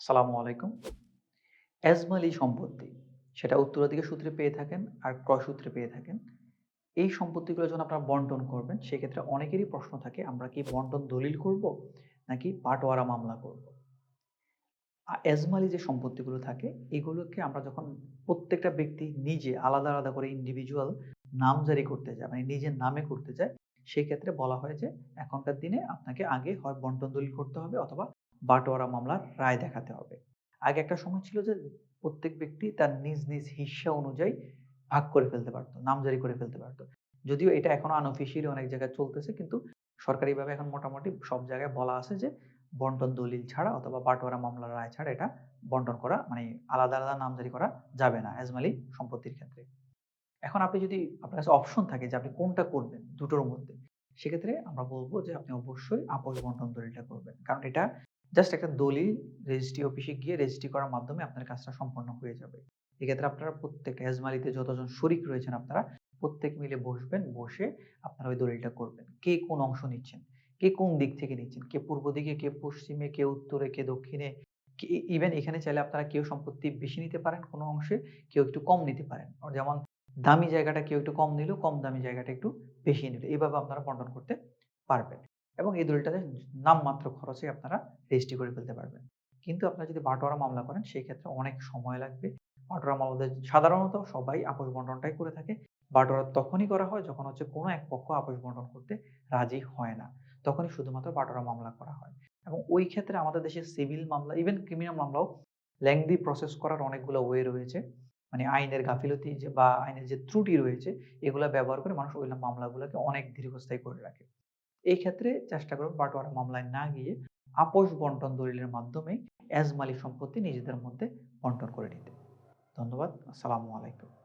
আসসালামু আলাইকুম। এজমালি সম্পত্তি, সেটা উত্তরাধিকার সূত্রে পেয়ে থাকেন আর ক্রয় সূত্রে পেয়ে থাকেন। এই সম্পত্তিগুলো যখন আপনারা বন্টন করবেন, সেক্ষেত্রে অনেকেরই প্রশ্ন থাকে, আমরা কি বন্টন দলিল করব নাকি বাটোয়ারা মামলা করব? এজমালি যে সম্পত্তিগুলো থাকে, এগুলোকে আমরা যখন প্রত্যেকটা ব্যক্তি নিজে আলাদা আলাদা করে ইন্ডিভিজুয়াল নাম জারি করতে যায় মানে নিজের নামে করতে যায় সেই ক্ষেত্রে বলা হয় যে, এখনকার দিনে আপনাকে আগে হয় বন্টন দলিল করতে হবে অথবা বাটোয়ারা মামলার রায় দেখাতে হবে। আগে একটা সময় ছিল যে প্রত্যেক ব্যক্তি তার নিজ নিজ হিস্সা অনুযায়ী ভাগ করে ফেলতে পারতো নামজারি করে ফেলতে পারতো। যদিও এটা এখনও আনঅফিসিয়ালি অনেক জায়গায় চলতেছে, কিন্তু সরকারিভাবে এখন মোটামুটি সব জায়গায় বলা আছে যে বন্টন দলিল ছাড়া অথবা বাটোয়ারা মামলার রায় ছাড়া এটা বন্টন করা মানে আলাদা আলাদা নামজারি করা যাবে না এজমালি সম্পত্তির ক্ষেত্রে। এখন আপনি যদি আপনার কাছে অপশন থাকে যে আপনি কোনটা করবেন দুটোর মধ্যে, সেক্ষেত্রে আমরা বলব যে আপনি অবশ্যই আপোষ বন্টন দলিলটা করবেন। কারণ এটা জাস্ট একটা দলিল রেজিস্ট্রি অফিসে গিয়ে রেজিস্ট্রি করার মাধ্যমে আপনার কাজটা সম্পন্ন হয়ে যাবে। এক্ষেত্রে আপনারা প্রত্যেক এজমালিতে যতজন শরিক রয়েছেন আপনারা প্রত্যেক মিলে বসবেন, বসে আপনারা ওই দলিলটা করবেন। কে কোন অংশ নিচ্ছেন? কে কোন দিক থেকে নিচ্ছেন? কে পূর্ব দিকে, কে পশ্চিমে, কে উত্তরে, কে দক্ষিণে? ইভেন এখানে চাইলে আপনারা কেউ সম্পত্তি বেশি নিতে পারেন কোনো অংশে, কেউ একটু কম নিতে পারেন। যেমন দামি জায়গাটা কেউ একটু কম নিল, কম দামি জায়গাটা একটু বেশি নিল। এইভাবে আপনারা বন্টন করতে পারবেন। এবং এই দলিলটাতে নামমাত্র খরচে আপনারা রেজিস্ট্রি করে ফেলতে পারবেন। কিন্তু আপনারা যদি বাটোয়ারা মামলা করেন, সেই ক্ষেত্রে অনেক সময় লাগবে। বাটোয়ারা মামলাতে সাধারণত সবাই আপোষ বন্টনটাই করে থাকে। বাটোয়ারা তখনই করা হয় যখন হচ্ছে কোনো এক পক্ষ আপোষ বন্টন করতে রাজি হয় না। তখনই শুধুমাত্র বাটোয়ারা মামলা করা হয়। এবং ওই ক্ষেত্রে আমাদের দেশে সিভিল মামলা, ইভেন ক্রিমিনাল মামলাও ল্যাংদি প্রসেস করার অনেকগুলো ওয়ে রয়েছে। মানে আইনের গাফিলতি যে বা আইনের যে ত্রুটি রয়েছে, এগুলা ব্যবহার করে মানুষ ওই মামলাগুলোকে অনেক দীর্ঘস্থায়ী করে রাখে। এই ক্ষেত্রে চেষ্টা করবে বাটোয়ারা মামলায় না গিয়ে আপোষ বন্টন দলিলের মাধ্যমে এজমালি সম্পত্তি নিজেদের মধ্যে বন্টন করে নিতে। ধন্যবাদ। আসসালামু আলাইকুম।